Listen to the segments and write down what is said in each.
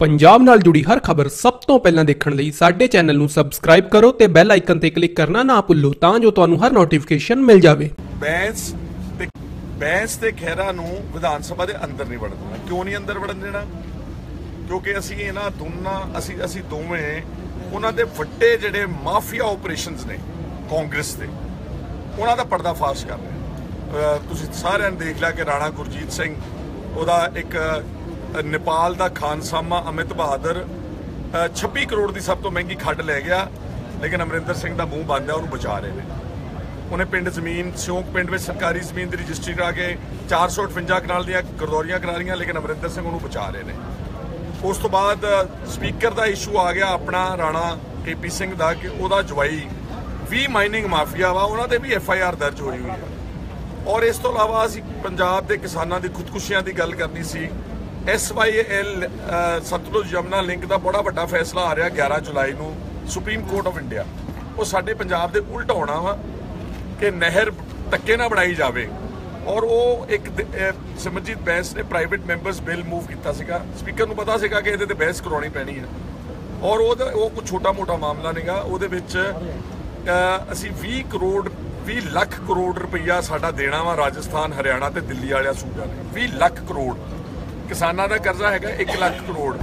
ਪੰਜਾਬ ਨਾਲ ਜੁੜੀ ਹਰ ਖਬਰ ਸਭ ਤੋਂ ਪਹਿਲਾਂ ਦੇਖਣ ਲਈ ਸਾਡੇ ਚੈਨਲ ਨੂੰ ਸਬਸਕ੍ਰਾਈਬ ਕਰੋ ਤੇ ਬੈਲ ਆਈਕਨ ਤੇ ਕਲਿੱਕ ਕਰਨਾ ਨਾ ਭੁੱਲੋ ਤਾਂ ਜੋ ਤੁਹਾਨੂੰ ਹਰ ਨੋਟੀਫਿਕੇਸ਼ਨ ਮਿਲ ਜਾਵੇ। ਬੈਂਸ ਤੇ ਬੈਂਸ ਤੇ ਖਹਿਰਾ ਨੂੰ ਵਿਧਾਨ ਸਭਾ ਦੇ ਅੰਦਰ ਨਹੀਂ ਵੜਨ ਦੇਣਾ। ਕਿਉਂ ਨਹੀਂ ਅੰਦਰ ਵੜਨ ਦੇਣਾ? ਕਿਉਂਕਿ ਅਸੀਂ ਇਹਨਾਂ ਦੋਨਾਂ ਅਸੀਂ ਅਸੀਂ ਦੋਵੇਂ ਉਹਨਾਂ ਦੇ ਵੱਡੇ ਜਿਹੜੇ ਮਾਫੀਆ ਆਪਰੇਸ਼ਨਸ ਨੇ, ਕਾਂਗਰਸ ਦੇ, ਉਹਨਾਂ ਦਾ ਪਰਦਾਫਾਸ਼ ਕਰ ਰਹੇ ਤੁਸੀਂ ਸਾਰਿਆਂ ਨੇ ਦੇਖ ਲਿਆ ਕਿ ਰਾਣਾ ਗੁਰਜੀਤ ਸਿੰਘ, ਉਹਦਾ ਇੱਕ ਨੇਪਾਲ ਦਾ ਖਾਨਸਾਮਾ ਅਮਿਤ ਬਹਾਦਰ ਅਹ, 26 ਕਰੋੜ ਦੀ ਸਭ ਤੋਂ ਮਹਿੰਗੀ ਖੱਡ ਲੈ ਗਿਆ ਲੇਕਿਨ ਅਮਰਿੰਦਰ ਸਿੰਘ ਦਾ ਮੂੰਹ ਬੰਦ ਹੈ ਉਹਨੂੰ ਬਚਾ ਰਹੇ ਨੇ। ਉਹਨੇ ਪਿੰਡ ਜ਼ਮੀਨ ਸਿਉਂਕ ਪਿੰਡ ਵਿੱਚ ਸਰਕਾਰੀ ਜ਼ਮੀਨ ਦੀ ਰਜਿਸਟਰੀ ਕਰਾ ਕੇ 458 ਕਨਾਲ ਦੀਆਂ ਗਰਦੌਰੀਆਂ ਕਰਾ ਰਹੀਆਂ ਲੇਕਿਨ ਅਮਰਿੰਦਰ ਸਿੰਘ ਉਹਨੂੰ ਬਚਾ ਰਹੇ ਨੇ। ਉਸ ਤੋਂ ਬਾਅਦ ਸਪੀਕਰ ਦਾ ਇਸ਼ੂ ਆ ਗਿਆ ਆਪਣਾ ਰਾਣਾ ਕੇਪੀ ਸਿੰਘ ਦਾ ਕਿ ਉਹਦਾ ਜਵਾਈ ਵੀ ਮਾਈਨਿੰਗ ਮਾਫੀਆ ਵਾ ਉਹਨਾਂ ਤੇ ਵੀ ਐਫ ਆਈ ਆਰ ਦਰਜ ਹੋਈ ਹੋਈ ਹੈ। ਔਰ ਇਸ ਤੋਂ ਇਲਾਵਾ ਅਸੀਂ ਪੰਜਾਬ ਦੇ ਕਿਸਾਨਾਂ ਦੀ ਖੁਦਕੁਸ਼ੀਆਂ ਦੀ ਗੱਲ ਕਰਨੀ ਸੀ S Y L Sutlej Yamuna link ਦਾ ਬੜਾ ਵੱਡਾ ਫੈਸਲਾ ਆ ਰਿਹਾ 11 ਜੁਲਾਈ ਨੂੰ ਸੁਪਰੀਮ ਕੋਰਟ ਆਫ ਇੰਡੀਆ ਉਹ ਸਾਡੇ ਪੰਜਾਬ ਦੇ ਉਲਟ ਹੋਣਾ ਵਾ ਕਿ ਨਹਿਰ ਧੱਕੇ ਨਾ ਬਣਾਈ ਜਾਵੇ। ਔਰ ਉਹ ਇੱਕ ਸਿਮਰਜੀਤ ਬੈਂਸ ਨੇ ਪ੍ਰਾਈਵੇਟ ਮੈਂਬਰਸ ਬਿੱਲ ਮੂਵ ਕੀਤਾ ਸੀਗਾ। ਸਪੀਕਰ ਨੂੰ ਪਤਾ ਸੀਗਾ ਕਿ ਇਹਦੇ ਤੇ ਬਹਿਸ ਕਰਾਉਣੀ ਪੈਣੀ ਹੈ ਔਰ ਉਹਦਾ, ਉਹ ਕੋਈ ਛੋਟਾ ਮੋਟਾ ਮਾਮਲਾ ਨਹੀਂਗਾ ਉਹਦੇ ਵਿੱਚ ਅਸੀਂ 20 ਕਰੋੜ 20 ਲੱਖ ਕਰੋੜ ਰੁਪਈਆ ਸਾਡਾ ਦੇਣਾ ਵਾ ਰਾਜਸਥਾਨ, ਹਰਿਆਣਾ ਤੇ ਦਿੱਲੀ ਵਾਲਿਆਂ ਸੂਬਿਆਂ ਨੇ। 20 ਲੱਖ ਕਰੋੜ। ਕਿਸਾਨਾਂ ਦਾ ਕਰਜ਼ਾ ਹੈਗਾ 1 ਲੱਖ ਕਰੋੜ।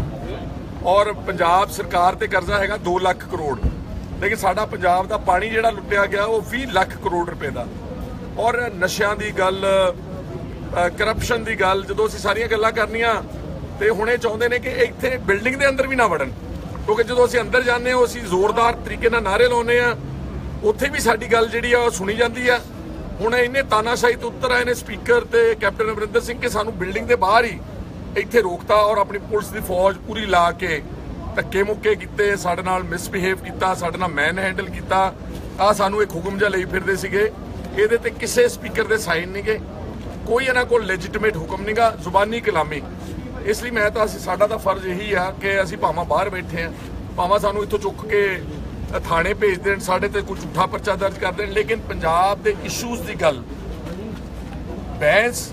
ਔਰ ਪੰਜਾਬ ਸਰਕਾਰ ਤੇ ਕਰਜ਼ਾ ਹੈਗਾ 2 ਲੱਖ ਕਰੋੜ। ਲੇਕਿਨ ਸਾਡਾ ਪੰਜਾਬ ਦਾ ਪਾਣੀ ਜਿਹੜਾ ਲੁੱਟਿਆ ਗਿਆ, ਉਹ 20 ਲੱਖ ਕਰੋੜ ਰੁਪਏ ਦਾ। ਔਰ ਨਸ਼ਿਆਂ ਦੀ ਗੱਲ ਕਰਪਸ਼ਨ ਦੀ ਗੱਲ, ਜਦੋਂ ਅਸੀਂ ਸਾਰੀਆਂ ਗੱਲਾਂ ਕਰਨੀਆਂ, ਤੇ ਹੁਣ ਇਹ ਚਾਹੁੰਦੇ ਨੇ ਕਿ ਇੱਥੇ ਬਿਲਡਿੰਗ ਦੇ ਅੰਦਰ ਵੀ ਨਾ ਵੜਨ। ਕਿਉਂਕਿ ਜਦੋਂ ਅਸੀਂ ਅੰਦਰ ਜਾਂਦੇ ਹਾਂ ਅਸੀਂ ਜ਼ੋਰਦਾਰ ਤਰੀਕੇ ਨਾਲ ਨਾਰੇ ਲਾਉਂਦੇ ਆ ਉੱਥੇ ਵੀ ਸਾਡੀ ਗੱਲ ਜਿਹੜੀ ਆ, ਉਹ ਸੁਣੀ ਜਾਂਦੀ ਆ। ਹੁਣ ਇੰਨੇ ਤਾਨਾਸ਼ਾਹੀ ਤੋਂ ਉੱਤਰ ਆਏ ਨੇ ਸਪੀਕਰ ਤੇ ਕੈਪਟਨ ਅਮਰਿੰਦਰ ਸਿੰਘ ਕਿ ਸਾਨੂੰ ਬਿਲਡਿੰਗ ਦੇ ਬਾਹਰ ਹੀ ਇੱਥੇ ਰੋਕਤਾ ਔਰ ਆਪਣੀ ਪੁਲਿਸ ਦੀ ਫੌਜ ਪੂਰੀ ਲਾ ਕੇ ਧੱਕੇ ਮੁੱਕੇ ਕੀਤੇ, ਸਾਡੇ ਨਾਲ ਮਿਸਬਿਹੇਵ ਕੀਤਾ, ਸਾਡੇ ਨਾਲ ਮੈਨ ਹੈਂਡਲ ਕੀਤਾ। ਆ ਸਾਨੂੰ ਇੱਕ ਹੁਕਮ ਜਿਹਾ ਲਈ ਫਿਰਦੇ ਸੀਗੇ। ਇਹਦੇ ਤੇ ਕਿਸੇ ਸਪੀਕਰ ਦੇ ਸਾਈਨ ਨਹੀਂਗੇ ਕੋਈ ਇਹਨਾਂ ਕੋਲ ਲੈਜੀਟੀਮੇਟ ਹੁਕਮ ਨਹੀਂਗਾ ਜ਼ੁਬਾਨੀ ਕਲਾਮੀ। ਇਸ ਲਈ ਮੈਂ ਤਾਂ ਅਸੀਂ, ਸਾਡਾ ਤਾਂ ਫਰਜ਼ ਇਹੀ ਆ ਕਿ ਅਸੀਂ ਭਾਵਾਂ ਬਾਹਰ ਬੈਠੇ ਆ ਭਾਵਾਂ ਸਾਨੂੰ ਇੱਥੋਂ ਚੁੱਕ ਕੇ ਥਾਣੇ ਭੇਜ ਦੇਣ, ਸਾਡੇ ਤੇ ਕੋਈ ਝੂਠਾ ਪਰਚਾ ਦਰਜ ਕਰ ਦੇਣ। ਲੇਕਿਨ ਪੰਜਾਬ ਦੇ ਇਸ਼ੂਜ਼ ਦੀ ਗੱਲ ਬੈਂਸ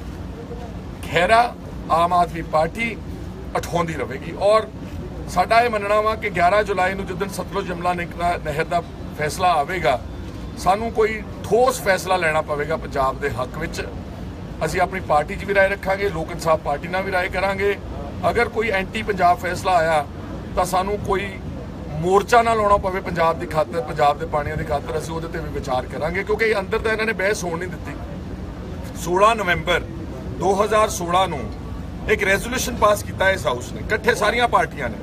ਖੈਰਾ ਆਮ ਆਦਮੀ ਪਾਰਟੀ ਉਠਾਉਂਦੀ ਰਹੇਗੀ। ਔਰ ਸਾਡਾ ਇਹ ਮੰਨਣਾ ਵਾ ਕਿ 11 ਜੁਲਾਈ ਨੂੰ ਜਦੋਂ ਸਤਲੁਜ ਜਮਲਾ ਨਿਕਲਾ ਨਹਿਰ ਦਾ ਫੈਸਲਾ ਆਵੇਗਾ, ਸਾਨੂੰ ਕੋਈ ਠੋਸ ਫੈਸਲਾ ਲੈਣਾ ਪਵੇਗਾ ਪੰਜਾਬ ਦੇ ਹੱਕ ਵਿੱਚ। ਅਸੀਂ ਆਪਣੀ ਪਾਰਟੀ 'ਚ ਵੀ ਰਾਏ ਰੱਖਾਂਗੇ, ਲੋਕ ਇਨਸਾਫ ਪਾਰਟੀ ਨਾਲ ਵੀ ਰਾਏ ਕਰਾਂਗੇ। ਅਗਰ ਕੋਈ ਐਂਟੀ ਪੰਜਾਬ ਫੈਸਲਾ ਆਇਆ, ਤਾਂ ਸਾਨੂੰ ਕੋਈ ਮੋਰਚਾ ਨਾ ਲਾਉਣਾ ਪਵੇ ਪੰਜਾਬ ਦੀ ਖਾਤਰ, ਪੰਜਾਬ ਦੇ ਪਾਣੀਆਂ ਦੀ ਖਾਤਰ। ਅਸੀਂ ਉਹਦੇ ਤੇ ਵੀ ਵਿਚਾਰ ਕਰਾਂਗੇ, ਕਿਉਂਕਿ ਅੰਦਰ ਤਾਂ ਇਹਨਾਂ ਨੇ ਬਹਿਸ ਹੋਣ ਨਹੀਂ ਦਿੱਤੀ। 16 ਨਵੰਬਰ 2016 ਨੂੰ ਇੱਕ ਰੈਜ਼ੋਲੂਸ਼ਨ ਪਾਸ ਕੀਤਾ ਇਸ ਹਾਊਸ ਨੇ। ਇਕੱਠੇ ਸਾਰੀਆਂ ਪਾਰਟੀਆਂ ਨੇ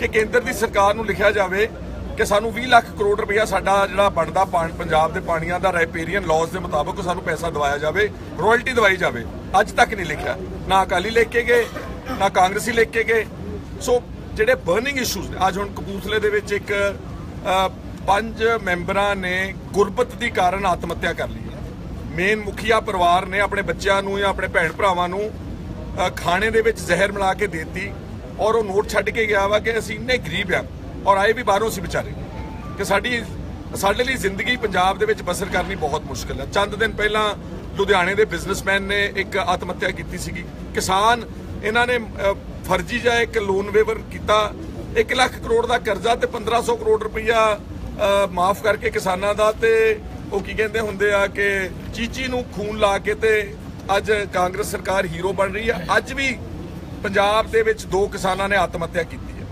ਕਿ ਕੇਂਦਰ ਦੀ ਸਰਕਾਰ ਨੂੰ ਲਿਖਿਆ ਜਾਵੇ ਕਿ ਸਾਨੂੰ 20 ਲੱਖ ਕਰੋੜ ਰੁਪਇਆ ਸਾਡਾ ਜਿਹੜਾ ਬਣਦਾ ਪਾਣ- ਪੰਜਾਬ ਦੇ ਪਾਣੀਆਂ ਦਾ ਰੈਪੇਰੀਅਨ ਲਾਜ਼ ਦੇ ਮੁਤਾਬਕ ਸਾਨੂੰ ਪੈਸਾ ਦਵਾਇਆ ਜਾਵੇ ਰਾਇਲਟੀ ਦਵਾਈ ਜਾਵੇ। ਅੱਜ ਤੱਕ ਨਹੀਂ ਲਿਖਿਆ। ਨਾ ਅਕਾਲੀ ਲਿਖ ਕੇ ਗਏ, ਨਾ ਕਾਂਗਰਸੀ ਲਿਖ ਕੇ ਗਏ। ਸੋ ਜਿਹੜੇ ਬਰਨਿੰਗ ਇਸ਼ੂਜ਼ ਨੇ, ਅੱਜ ਹੁਣ ਕਪੂਰਥਲੇ ਦੇ ਵਿੱਚ ਇੱਕ ਪੰਜ ਮੈਂਬਰਾਂ ਨੇ ਗੁਰਬਤ ਦੀ ਕਾਰਨ ਆਤਮ ਹੱਤਿਆ ਕਰ ਲਈ ਹੈ। ਮੇਨ ਮੁਖੀਆ ਪਰਿਵਾਰ ਨੇ ਆਪਣੇ ਬੱਚਿਆਂ ਨੂੰ ਜਾਂ ਆਪਣੇ ਭੈਣ ਭਰਾਵਾਂ ਨੂੰ ਖਾਣੇ ਦੇ ਵਿੱਚ ਜ਼ਹਿਰ ਮਿਲਾ ਕੇ ਦੇਤੀ ਔਰ ਉਹ ਨੋਟ ਛੱਡ ਕੇ ਗਿਆ ਵਾ ਕਿ ਅਸੀਂ ਇੰਨੇ ਗਰੀਬ ਆ ਔਰ ਆਏ ਵੀ ਬਾਹਰੋਂ ਸੀ ਵਿਚਾਰੇ। ਕਿ ਸਾਡੀ, ਸਾਡੇ ਲਈ ਜ਼ਿੰਦਗੀ ਪੰਜਾਬ ਦੇ ਵਿੱਚ ਬਸਰ ਕਰਨੀ ਬਹੁਤ ਮੁਸ਼ਕਲ ਹੈ ਚੰਦ ਦਿਨ ਪਹਿਲਾਂ ਲੁਧਿਆਣੇ ਦੇ ਬਿਜ਼ਨਸਮੈਨ ਨੇ ਇੱਕ ਆਤਮ ਹੱਤਿਆ ਕੀਤੀ ਸੀਗੀ। ਕਿਸਾਨ, ਇਹਨਾਂ ਨੇ ਫਰਜ਼ੀ ਜਿਹਾ ਇੱਕ ਲੋਨ ਵੇਵਰ ਕੀਤਾ। 1 ਲੱਖ ਕਰੋੜ ਦਾ ਕਰਜ਼ਾ ਤੇ 1500 ਕਰੋੜ ਰੁਪਈਆ ਮਾਫ ਕਰਕੇ ਕਿਸਾਨਾਂ ਦਾ ਤੇ ਉਹ ਕੀ ਕਹਿੰਦੇ ਹੁੰਦੇ ਆ ਕਿ ਚੀਚੀ ਨੂੰ ਖੂਨ ਲਾ ਕੇ ਤੇ ਅੱਜ ਕਾਂਗਰਸ ਸਰਕਾਰ ਹੀਰੋ ਬਣ ਰਹੀ ਹੈ। ਅੱਜ ਵੀ ਪੰਜਾਬ ਦੇ ਵਿੱਚ ਦੋ ਕਿਸਾਨਾਂ ਨੇ ਆਤਮ ਹੱਤਿਆ ਕੀਤੀ ਹੈ।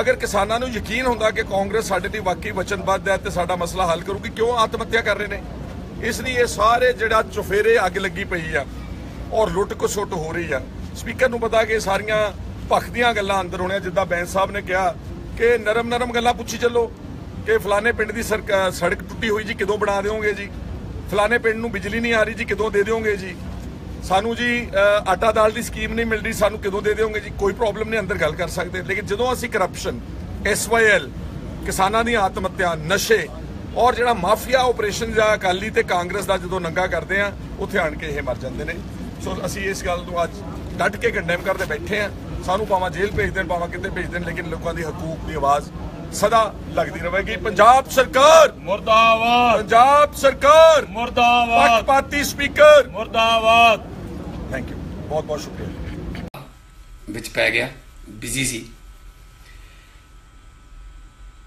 ਅਗਰ ਕਿਸਾਨਾਂ ਨੂੰ ਯਕੀਨ ਹੁੰਦਾ ਕਿ ਕਾਂਗਰਸ ਸਾਡੇ ਦੀ ਵਾਕਈ ਵਚਨਬੱਧ ਹੈ ਤੇ ਸਾਡਾ ਮਸਲਾ ਹੱਲ ਕਰੂਗੀ, ਕਿਉਂ ਆਤਮ ਹੱਤਿਆ ਕਰ ਰਹੇ ਨੇ? ਇਸ ਲਈ ਇਹ ਸਾਰੇ ਜਿਹੜਾ ਚੁਫੇਰੇ ਅੱਗ ਲੱਗੀ ਪਈ ਆ ਔਰ ਲੁੱਟ ਕਸੁੱਟ ਹੋ ਰਹੀ ਆ। ਸਪੀਕਰ ਨੂੰ ਪਤਾ ਕਿ ਸਾਰੀਆਂ ਭਖ ਦੀਆਂ ਗੱਲਾਂ ਅੰਦਰ ਹੋਣੀਆਂ, ਜਿੱਦਾਂ ਬੈਂਸ ਸਾਹਿਬ ਨੇ ਕਿਹਾ ਕਿ ਨਰਮ ਨਰਮ ਗੱਲਾਂ ਪੁੱਛੀ ਚੱਲੋ ਕਿ ਫਲਾਣੇ ਪਿੰਡ ਦੀ ਸਰਕ- ਸੜਕ ਟੁੱਟੀ ਹੋਈ ਜੀ, ਕਦੋਂ ਬਣਾ ਦਿਓਗੇ ਜੀ? ਫਲਾਣੇ ਪਿੰਡ ਨੂੰ ਬਿਜਲੀ ਨਹੀਂ ਆ ਰਹੀ ਜੀ, ਕਦੋਂ ਦੇ ਦਿਓਗੇ ਜੀ? ਸਾਨੂੰ ਜੀ ਆਟਾ ਦਾਲ ਦੀ ਸਕੀਮ ਨਹੀਂ ਮਿਲ ਰਹੀ ਸਾਨੂੰ ਕਦੋਂ ਦੇ ਦਿਓਗੇ ਜੀ? ਕੋਈ ਪ੍ਰੋਬਲਮ ਨਹੀਂ ਅੰਦਰ ਗੱਲ ਕਰ ਸਕਦੇ। ਲੇਕਿਨ ਜਦੋਂ ਅਸੀਂ ਕਰਪਸ਼ਨ ਐਸਵਾਈਐਲ ਕਿਸਾਨਾਂ ਦੀ ਆਤਮ ਹੱਤਿਆ ਨਸ਼ੇ ਔਰ ਜਿਹੜਾ ਮਾਫੀਆ ਆਪਰੇਸ਼ਨ ਜਾਂ ਅਕਾਲੀ ਤੇ ਕਾਂਗਰਸ ਦਾ ਜਦੋਂ ਨੰਗਾ ਕਰਦੇ ਆ ਉੱਥੇ ਆਣ ਕੇ ਇਹ ਮਰ ਜਾਂਦੇ ਨੇ। ਸੋ ਅਸੀਂ ਇਸ ਗੱਲ ਨੂੰ ਅੱਜ ਡਟ ਕੇ ਕੰਡੈਮ ਕਰਦੇ ਬੈਠੇ ਆ। ਸਾਨੂੰ ਭਾਵੇਂ ਜੇਲ੍ਹ ਭੇਜ ਦੇਣ ਭਾਵੇਂ ਕਿਤੇ ਭੇਜ ਦੇਣ ਲੇਕਿਨ ਲੋਕਾਂ ਦੀ ਹਕੂਕ ਦੀ ਆਵਾਜ਼ ਸਦਾ ਲੱਗਦੀ ਰਹੇਗੀ। ਪੰਜਾਬ ਸਰਕਾਰ! ਮੁਰਦਾਬਾਦ! ਪੰਜਾਬ ਸਰਕਾਰ! ਮੁਰਦਾਬਾਦ! ਪੱਖਪਾਤੀ ਸਪੀਕਰ! ਮੁਰਦਾਬਾਦ! ਬਹੁਤ ਬਹੁਤ ਸ਼ੁਕਰੀਆ। ਵਿੱਚ ਪੈ ਗਿਆ ਬਿਜ਼ੀ ਸੀ।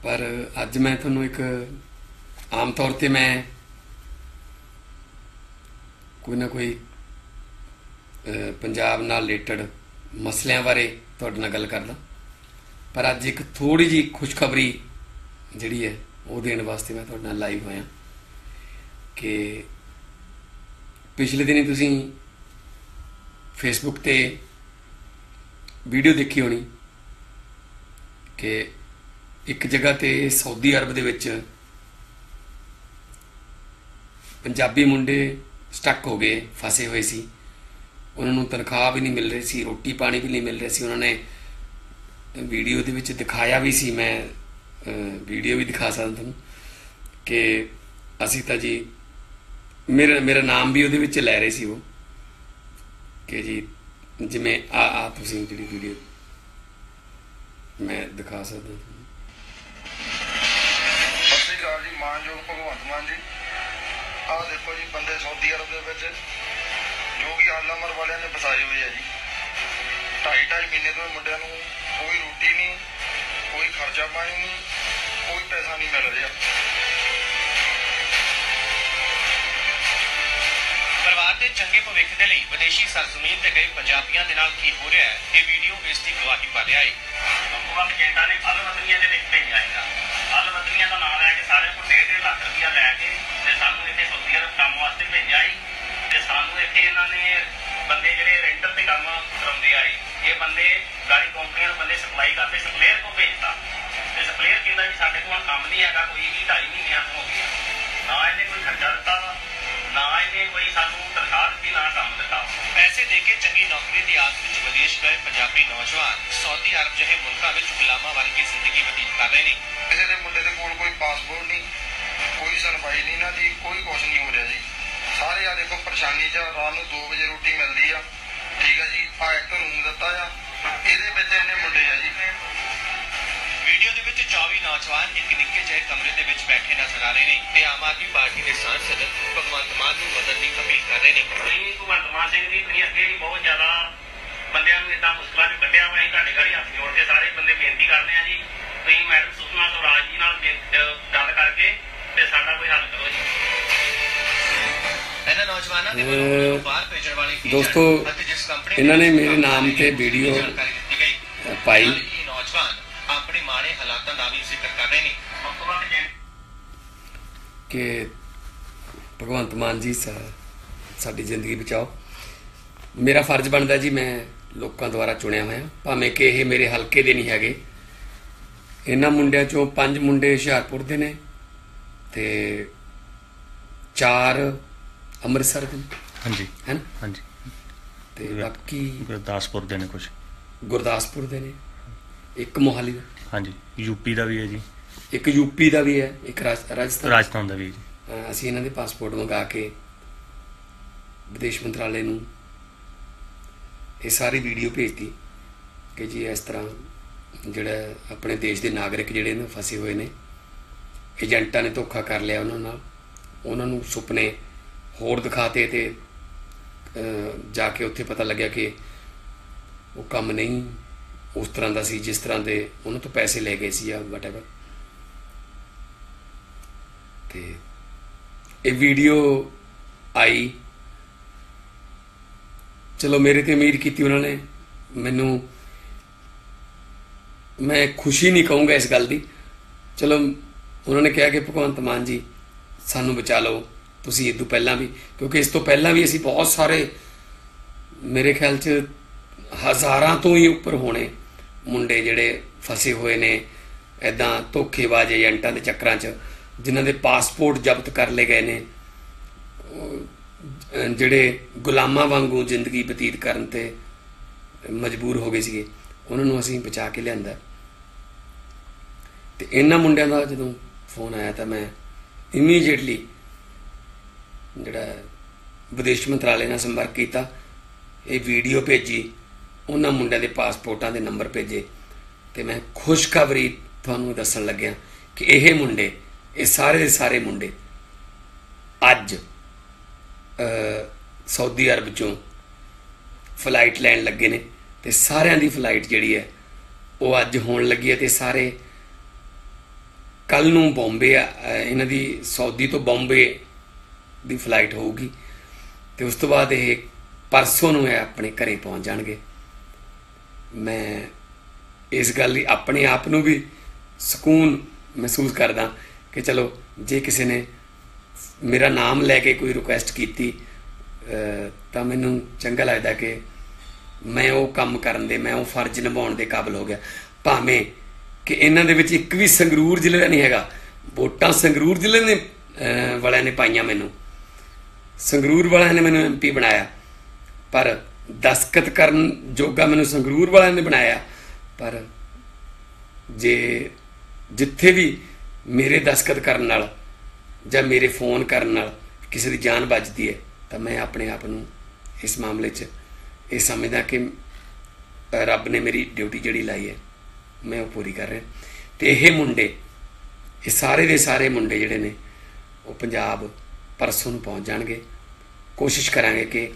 ਪਰ ਅੱਜ ਮੈਂ ਤੁਹਾਨੂੰ ਇੱਕ ਆਮ ਤੌਰ ਤੇ ਮੈਂ ਕੋਈ ਨਾ ਕੋਈ ਪੰਜਾਬ ਨਾਲ ਰਿਲੇਟਡ ਮਸਲਿਆਂ ਬਾਰੇ ਤੁਹਾਡੇ ਨਾਲ ਗੱਲ ਕਰਦਾ ਪਰ ਅੱਜ ਇੱਕ ਥੋੜੀ ਜੀ ਖੁਸ਼ਖਬਰੀ ਜਿਹੜੀ ਹੈ, ਉਹ ਦੇਣ ਵਾਸਤੇ ਮੈਂ ਤੁਹਾਡੇ ਨਾਲ ਲਾਈਵ ਹੋਇਆ। ਕਿ ਪਿਛਲੇ ਦਿਨੀ ਤੁਸੀਂ ਫੇਸਬੁੱਕ ਤੇ ਵੀਡੀਓ ਦੇਖੀ ਹੋਣੀ ਕਿ ਇੱਕ ਜਗ੍ਹਾ ਤੇ ਸਾਊਦੀ ਅਰਬ ਦੇ ਵਿੱਚ ਪੰਜਾਬੀ ਮੁੰਡੇ ਸਟਕ ਹੋ ਗਏ, ਫਸੇ ਹੋਏ ਸੀ। ਉਹਨਾਂ ਨੂੰ ਤਨਖਾਹ ਵੀ ਨਹੀਂ ਮਿਲ ਰਹੀ ਸੀ, ਰੋਟੀ ਪਾਣੀ ਵੀ ਨਹੀਂ ਮਿਲ ਰਿਹਾ ਸੀ। ਉਹਨਾਂ ਨੇ ਵੀਡੀਓ ਦੇ ਵਿੱਚ ਦਿਖਾਇਆ ਵੀ ਸੀ, ਮੈਂ ਵੀਡੀਓ ਵੀ ਦਿਖਾ ਸਕਦਾ ਤੁਹਾਨੂੰ ਕਿ ਅਸੀਂ ਤਾਂ ਜੀ, ਮੇਰਾ ਮੇਰਾ ਨਾਮ ਵੀ ਉਹਦੇ ਵਿੱਚ ਲੈ ਰਹੇ ਸੀ ਉਹ। ਕਿ ਜੀ ਜਿਵੇਂ ਆ ਆ ਤੁਸੀਂ ਜਿਹੜੀ ਵੀਡੀਓ ਮੈਂ ਦਿਖਾ ਸਕਦਾ ਸਤਿ ਸ਼੍ਰੀ ਅਕਾਲ ਜੀ ਮਾਨਯੋਗ ਭਗਵੰਤ ਮਾਨ ਜੀ। ਆਹ ਦੇਖੋ ਜੀ, ਬੰਦੇ ਸਾਊਦੀ ਅਰਬ ਦੇ ਵਿੱਚ, ਜੋ ਕਿ ਆਲਮਰ ਵਾਲਿਆਂ ਨੇ ਫਸਾਏ ਹੋਏ ਆ ਜੀ। ਢਾਈ ਢਾਈ ਮਹੀਨੇ ਤੋਂ ਇਹ ਮੁੰਡਿਆਂ ਨੂੰ ਕੋਈ ਰੋਟੀ ਨਹੀਂ, ਕੋਈ ਖਰਚਾ ਪਾਣੀ ਨਹੀਂ, ਕੋਈ ਪੈਸਾ ਨਹੀਂ ਮਿਲ ਰਿਹਾ। ਦੇ ਚੰਗੇ ਭਵਿੱਖ ਦੇ ਲਈ ਵਿਦੇਸ਼ੀ ਸਰਜ਼ਮੀਨ ਤੇ ਗਏ ਪੰਜਾਬੀਆਂ ਦੇ ਨਾਲ ਕੀ ਹੋ ਰਿਹਾ ਹੈ, ਇਹ ਵੀਡੀਓ ਇਸ ਦੀ ਗਵਾਹੀ ਪਾ ਰਿਹਾ ਹੈ। ਹੁਕੂਮਤ ਕੇਂਦਰ ਨੇ ਅਲ ਦੇ ਵਿੱਚ ਭੇਜਿਆ ਹੈਗਾ ਅਲ ਦਾ ਨਾਮ ਲੈ ਕੇ ਸਾਰੇ ਕੋਲ 1.5 ਲੱਖ ਰੁਪਇਆ ਲੈ ਕੇ ਤੇ ਸਾਨੂੰ ਇੱਥੇ ਸਾਊਦੀ ਅਰਬ ਕੰਮ ਵਾਸਤੇ ਭੇਜਿਆ ਸੀ ਤੇ ਸਾਨੂੰ ਇੱਥੇ ਇਹਨਾਂ ਨੇ ਬੰਦੇ ਜਿਹੜੇ ਰੈਂਟਲ ਤੇ ਕੰਮ ਕਰਾਉਂਦੇ ਆਏ ਇਹ ਬੰਦੇ ਗਾੜੀ ਕੰਪਨੀਆਂ ਨੂੰ ਬੰਦੇ ਸਪਲਾਈ ਕਰਦੇ, ਸਪਲੇਅਰ ਕੋ ਭੇਜਤਾ। ਤੇ ਸਪਲੇਅਰ ਕਹਿੰਦਾ ਜੀ ਸਾਡੇ ਕੋਲ ਕੰਮ ਨਹੀਂ ਹੈਗਾ, ਕੋਈ ਵੀ ਢਾਈ ਮਹੀਨਿਆਂ ਤੋਂ ਹੋ ਗਿਆ ਨਾ ਇਹਨੇ ਕੋਈ ਖਰਚਾ ਦਿੱਤਾ ਨਾ ਇਹਨੇ ਕੋਈ ਸਾਨੂੰ ਤਨਖਾਹ ਦਿੱਤੀ ਨਾ ਕੰਮ ਦਿੱਤਾ। ਪੈਸੇ ਦੇ ਕੇ ਚੰਗੀ ਨੌਕਰੀ ਦੀ ਆਸ ਵਿੱਚ ਵਿਦੇਸ਼ ਗਏ ਪੰਜਾਬੀ ਨੌਜਵਾਨ ਸਾਊਦੀ ਅਰਬ ਜਿਹੇ ਮੁਲਕਾਂ ਵਿੱਚ ਗੁਲਾਮਾਂ ਵਰਗੀ ਜ਼ਿੰਦਗੀ ਬਤੀਤ ਕਰ ਰਹੇ ਨੇ। ਕਿਸੇ ਦੇ ਮੁੰਡੇ ਦੇ ਕੋਲ ਕੋਈ ਪਾਸਪੋਰਟ ਨਹੀਂ ਕੋਈ ਸੁਣਵਾਈ ਨਹੀਂ ਇਹਨਾਂ ਦੀ ਕੋਈ ਕੁਝ ਨਹੀਂ ਹੋ ਰਿਹਾ ਜੀ। ਸਾਰੇ ਆ ਦੇਖੋ ਪਰੇਸ਼ਾਨੀ ਚ ਰਾਤ ਨੂੰ 2 ਵਜੇ ਰੋਟੀ ਮਿਲਦੀ ਆ। ਠੀਕ ਆ ਜੀ ਆ ਇੱਕ ਰੂਮ ਦਿੱਤਾ ਆ। ਇਹਦੇ ਵਿੱਚ ਇਹਨੇ ਮੁੰਡੇ ਆ ਜੀ। 24 ਨੌਜਵਾਨ ਇੱਕ ਨਿੱਕੇ ਜਿਹੇ ਕਮਰੇ ਦੇ ਵਿੱਚ ਬੈਠੇ ਨਜ਼ਰ ਆ ਰਹੇ ਨੇ ਤੇ ਆਮ ਆਦਮੀ ਪਾਰਟੀ ਦੇ ਸਾਂਸਦ ਭਗਵੰਤ ਮਾਨ ਨੂੰ ਮਦਦ ਦੀ ਅਪੀਲ ਕਰ ਰਹੇ ਨੇ। ਭਗਵੰਤ ਮਾਨ ਸਿੰਘ ਜੀ ਤੁਸੀਂ ਅੱਗੇ ਵੀ ਬਹੁਤ ਜ਼ਿਆਦਾ ਬੰਦਿਆਂ ਨੂੰ ਇਦਾਂ ਮੁਸ਼ਕਲਾਂ 'ਚ ਕੱਢਿਆ ਹੋਇਆ ਤੁਹਾਡੇ ਗਾੜੀ ਹੱਥ ਜੋੜ ਕੇ ਸਾਰੇ ਬੰਦੇ ਬੇਨਤੀ ਕਰਦੇ ਆ ਜੀ। ਤੁਸੀਂ ਮੈਡਮ ਸੁਸ਼ਮਾ ਸਵਰਾਜ ਜੀ ਨਾਲ ਗੱਲ ਕਰਕੇ ਤੇ ਸਾਡਾ ਕੋਈ ਹੱਲ ਕਰੋ ਜੀ। ਇਹਨਾਂ ਨੌਜਵਾਨਾਂ ਦੇ ਵੱਲੋਂ ਬਾਹਰ ਭੇਜਣ ਵਾਲੀ ਦੋਸਤੋ, ਅਤੇ ਜਿਸ ਕੰਪਨੀ ਇਹਨਾਂ ਨੇ ਵਿੱਚ ਮੇਰੇ ਨਾਮ ਤੇ ਵੀਡੀਓ ਜਾਣਕਾਰੀ ਦਿੱਤੀ ਗਈ। ਪਾਈ। ਨੌਜਵਾਨ ਮਾੜੇ ਹਾਲਾਤਾਂ ਦਾ ਵੀ ਜ਼ਿਕਰ ਕਰ ਰਹੇ ਨੇ। ਕਿ ਭਗਵੰਤ ਮਾਨ ਜੀ ਸਾਡੀ ਜ਼ਿੰਦਗੀ ਬਚਾਓ। ਮੇਰਾ ਫਰਜ਼ ਬਣਦਾ ਜੀ ਮੈਂ ਲੋਕਾਂ ਦੁਆਰਾ ਚੁਣਿਆ ਹੋਇਆ। ਭਾਵੇਂ ਕਿ ਇਹ ਮੇਰੇ ਹਲਕੇ ਦੇ ਨਹੀਂ ਹੈਗੇ। ਇਹਨਾਂ ਮੁੰਡਿਆਂ ਚੋਂ ਪੰਜ ਮੁੰਡੇ ਹੁਸ਼ਿਆਰਪੁਰ ਦੇ ਨੇ ਤੇ ਚਾਰ ਅੰਮ੍ਰਿਤਸਰ ਦੇ ਨੇ। ਹਾਂਜੀ। ਹਨ? ਹਾਂਜੀ। ਤੇ ਬਾਕੀ ਗੁਰਦਾਸਪੁਰ ਦੇ ਨੇ ਕੁਝ ਗੁਰਦਾਸਪੁਰ ਦੇ ਨੇ। ਇੱਕ ਮੋਹਾਲੀ ਦਾ। ਹਾਂਜੀ ਯੂਪੀ ਦਾ ਵੀ ਹੈ ਜੀ। ਇੱਕ ਯੂਪੀ ਦਾ ਵੀ ਹੈ ਇੱਕ ਰਾਜ- ਰਾਜਸਥਾਨ। ਰਾਜਸਥਾਨ ਦਾ ਵੀ ਹੈ ਜੀ। ਅਸੀਂ ਇਹਨਾਂ ਦੇ ਪਾਸਪੋਰਟ ਮੰਗਾ ਕੇ ਵਿਦੇਸ਼ ਮੰਤਰਾਲੇ ਨੂੰ ਇਹ ਸਾਰੀ ਵੀਡੀਓ ਭੇਜਤੀ ਕਿ ਜੀ ਇਸ ਤਰ੍ਹਾਂ ਜਿਹੜਾ ਆਪਣੇ ਦੇਸ਼ ਦੇ ਨਾਗਰਿਕ ਜਿਹੜੇ ਨੇ ਫਸੇ ਹੋਏ ਨੇ ਏਜੰਟਾਂ ਨੇ ਧੋਖਾ ਕਰ ਲਿਆ ਉਹਨਾਂ ਨਾਲ। ਉਹਨਾਂ ਨੂੰ ਸੁਪਨੇ ਹੋਰ ਦਿਖਾਤੇ ਤੇ ਜਾ ਕੇ ਉੱਥੇ ਪਤਾ ਲੱਗਿਆ ਕਿ ਉਹ ਕੰਮ ਨਹੀਂ ਉਸ ਤਰ੍ਹਾਂ ਦਾ ਸੀ, ਜਿਸ ਤਰ੍ਹਾਂ ਦੇ ਉਹਨਾਂ ਤੋਂ ਪੈਸੇ ਲੈ ਗਏ ਸੀ ਜਾਂ ਵਟਐਵਰ ਤੇ ਇਹ ਵੀਡੀਓ ਆਈ। ਚਲੋ ਮੇਰੇ ਤੇ ਉਮੀਦ ਕੀਤੀ ਉਹਨਾਂ ਨੇ। ਮੈਨੂੰ, ਮੈਂ ਖੁਸ਼ੀ ਨਹੀਂ ਕਹੂੰਗਾ ਇਸ ਗੱਲ ਦੀ। ਚਲੋ ਉਹਨਾਂ ਨੇ ਕਿਹਾ ਕਿ ਭਗਵੰਤ ਮਾਨ ਜੀ, ਸਾਨੂੰ ਬਚਾ ਲਓ। ਤੁਸੀਂ ਇਹ ਤੋਂ ਪਹਿਲਾਂ ਵੀ, ਕਿਉਂਕਿ ਇਸ ਤੋਂ ਪਹਿਲਾਂ ਵੀ ਅਸੀਂ ਬਹੁਤ ਸਾਰੇ, ਮੇਰੇ ਖਿਆਲ 'ਚ ਹਜ਼ਾਰਾਂ ਤੋਂ ਹੀ ਉੱਪਰ ਹੋਣੇ। ਮੁੰਡੇ ਜਿਹੜੇ ਫਸੇ ਹੋਏ ਨੇ ਐਦਾਂ ਧੋਖੇਬਾਜ਼ ਏਜੰਟਾਂ ਦੇ ਚੱਕਰਾਂ 'ਚ, ਜਿਨ੍ਹਾਂ ਦੇ ਪਾਸਪੋਰਟ ਜ਼ਬਤ ਕਰ ਲਏ ਗਏ ਨੇ ਜਿਹੜੇ ਗੁਲਾਮਾਂ ਵਾਂਗੂ ਜ਼ਿੰਦਗੀ ਬਤੀਤ ਕਰਨ ਤੇ ਮਜਬੂਰ ਹੋ ਗਏ ਸੀਗੇ, ਉਹਨਾਂ ਨੂੰ ਅਸੀਂ ਬਚਾ ਕੇ ਲਿਆਂਦਾ। ਤੇ ਇਹਨਾਂ ਮੁੰਡਿਆਂ ਦਾ ਜਦੋਂ ਫੋਨ ਆਇਆ ਤਾਂ ਮੈਂ ਇਮੀਡੀਏਟਲੀ ਜਿਹੜਾ ਵਿਦੇਸ਼ ਮੰਤਰਾਲੇ ਨਾਲ ਸੰਪਰਕ ਕੀਤਾ, ਇਹ ਵੀਡੀਓ ਭੇਜੀ। ਉਹਨਾਂ ਮੁੰਡਿਆਂ ਦੇ ਪਾਸਪੋਰਟਾਂ ਦੇ ਨੰਬਰ ਭੇਜੇ ਤੇ ਮੈਂ ਖੁਸ਼ਖਬਰੀ ਤੁਹਾਨੂੰ ਦੱਸਣ ਲੱਗਿਆ ਕਿ ਇਹ ਮੁੰਡੇ, ਇਹ ਸਾਰੇ ਦੇ ਸਾਰੇ ਮੁੰਡੇ ਅੱਜ ਸਾਊਦੀ ਅਰਬ ਚੋਂ ਫਲਾਈਟ ਲੈਣ ਲੱਗੇ ਨੇ ਤੇ ਸਾਰਿਆਂ ਦੀ ਫਲਾਈਟ ਜਿਹੜੀ ਹੈ ਉਹ ਅੱਜ ਹੋਣ ਲੱਗੀ ਹੈ ਤੇ ਸਾਰੇ ਕੱਲ ਨੂੰ ਬੰਬੇ ਆ ਇਹਨਾਂ ਦੀ ਸਾਊਦੀ ਤੋਂ ਬੰਬੇ ਦੀ ਫਲਾਈਟ ਹੋਊਗੀ ਤੇ ਉਸ ਤੋਂ ਬਾਅਦ ਇਹ ਪਰਸੋਂ ਨੂੰ ਇਹ ਆਪਣੇ ਘਰੇ ਪਹੁੰਚ ਜਾਣਗੇ। ਮੈਂ ਇਸ ਗੱਲ ਲਈ ਆਪਣੇ ਆਪ ਨੂੰ ਵੀ ਸਕੂਨ ਮਹਿਸੂਸ ਕਰਦਾ ਕਿ ਚਲੋ, ਜੇ ਕਿਸੇ ਨੇ ਮੇਰਾ ਨਾਮ ਲੈ ਕੇ ਕੋਈ ਰਿਕੁਐਸਟ ਕੀਤੀ ਤਾਂ ਮੈਨੂੰ ਚੰਗਾ ਲੱਗਦਾ ਕਿ ਮੈਂ ਉਹ ਕੰਮ ਕਰਨ ਦੇ, ਮੈਂ ਉਹ ਫਰਜ਼ ਨਿਭਾਉਣ ਦੇ ਕਾਬਿਲ ਹੋ ਗਿਆ। ਭਾਵੇਂ ਕਿ ਇਹਨਾਂ ਦੇ ਵਿੱਚ ਇੱਕ ਵੀ ਸੰਗਰੂਰ ਜ਼ਿਲ੍ਹੇ ਦਾ ਨਹੀਂ ਹੈਗਾ, ਵੋਟਾਂ ਸੰਗਰੂਰ ਜ਼ਿਲ੍ਹੇ ਨੇ ਵਾਲਿਆਂ ਨੇ ਪਾਈਆਂ ਮੈਨੂੰ। ਸੰਗਰੂਰ ਵਾਲਿਆਂ ਨੇ ਮੈਨੂੰ ਐਮਪੀ ਬਣਾਇਆ। ਪਰ ਦਸਕਤ ਕਰਨ ਜੋਗਾ ਮੈਨੂੰ ਸੰਗਰੂਰ ਵਾਲਿਆਂ ਨੇ ਬਣਾਇਆ। ਪਰ ਜੇ ਜਿੱਥੇ ਵੀ ਮੇਰੇ ਦਸਕਤ ਕਰਨ ਨਾਲ ਜਾਂ ਮੇਰੇ ਫੋਨ ਕਰਨ ਨਾਲ ਕਿਸੇ ਦੀ ਜਾਨ ਬਚਦੀ ਹੈ, ਤਾਂ ਮੈਂ ਆਪਣੇ ਆਪ ਨੂੰ ਇਸ ਮਾਮਲੇ 'ਚ ਇਹ ਸਮਝਦਾ ਕਿ ਰੱਬ ਨੇ ਮੇਰੀ ਡਿਊਟੀ ਜਿਹੜੀ ਲਾਈ ਹੈ, ਮੈਂ ਉਹ ਪੂਰੀ ਕਰ ਰਿਹਾ। ਤੇ ਇਹ ਮੁੰਡੇ, ਇਹ ਸਾਰੇ ਦੇ ਸਾਰੇ ਮੁੰਡੇ ਜਿਹੜੇ ਨੇ, ਉਹ ਪੰਜਾਬ ਪਰਸੋਂ ਨੂੰ ਪਹੁੰਚ ਜਾਣਗੇ। ਕੋਸ਼ਿਸ਼ ਕਰਾਂਗੇ ਕਿ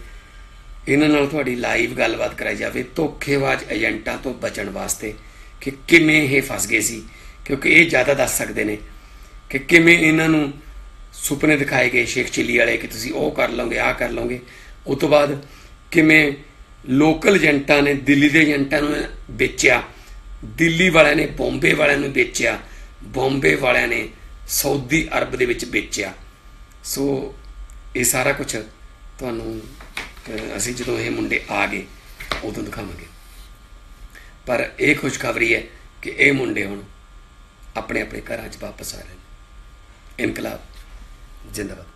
ਇਹਨਾਂ ਨਾਲ ਤੁਹਾਡੀ ਲਾਈਵ ਗੱਲਬਾਤ ਕਰਾਈ ਜਾਵੇ ਧੋਖੇਬਾਜ਼ ਏਜੰਟਾਂ ਤੋਂ ਬਚਣ ਵਾਸਤੇ ਕਿ ਕਿਵੇਂ ਇਹ ਫਸ ਗਏ ਸੀ, ਕਿਉਂਕਿ ਇਹ ਜ਼ਿਆਦਾ ਦੱਸ ਸਕਦੇ ਨੇ ਕਿ ਕਿਵੇਂ ਇਹਨਾਂ ਨੂੰ ਸੁਪਨੇ ਦਿਖਾਏ ਗਏ ਸ਼ੇਖ ਚਿੱਲੀ ਵਾਲੇ ਕਿ ਤੁਸੀਂ ਉਹ ਕਰ ਲਓਗੇ, ਆਹ ਕਰ ਲਓਗੇ। ਉਸ ਤੋਂ ਬਾਅਦ ਕਿਵੇਂ ਲੋਕਲ ਏਜੰਟਾਂ ਨੇ, ਦਿੱਲੀ ਦੇ ਏਜੰਟਾਂ ਨੂੰ ਵੇਚਿਆ, ਦਿੱਲੀ ਵਾਲਿਆਂ ਨੇ, ਬੰਬੇ ਵਾਲਿਆਂ ਨੂੰ ਵੇਚਿਆ, ਬੰਬੇ ਵਾਲਿਆਂ ਨੇ ਸਾਊਦੀ ਅਰਬ ਦੇ ਵਿੱਚ ਵੇਚਿਆ। ਸੋ ਇਹ ਸਾਰਾ ਕੁਝ ਤੁਹਾਨੂੰ ਅਸੀਂ ਜਦੋਂ ਇਹ ਮੁੰਡੇ ਆ ਗਏ, ਉਦੋਂ ਦਿਖਾਵਾਂਗੇ। ਪਰ ਇਹ ਖੁਸ਼ਖਬਰੀ ਹੈ ਕਿ ਇਹ ਮੁੰਡੇ ਹੁਣ ਆਪਣੇ ਆਪਣੇ ਘਰਾਂ 'ਚ ਵਾਪਸ ਆ ਰਹੇ ਨੇ। ਇਨਕਲਾਬ, ਜਿੰਦਾਬਾਦ।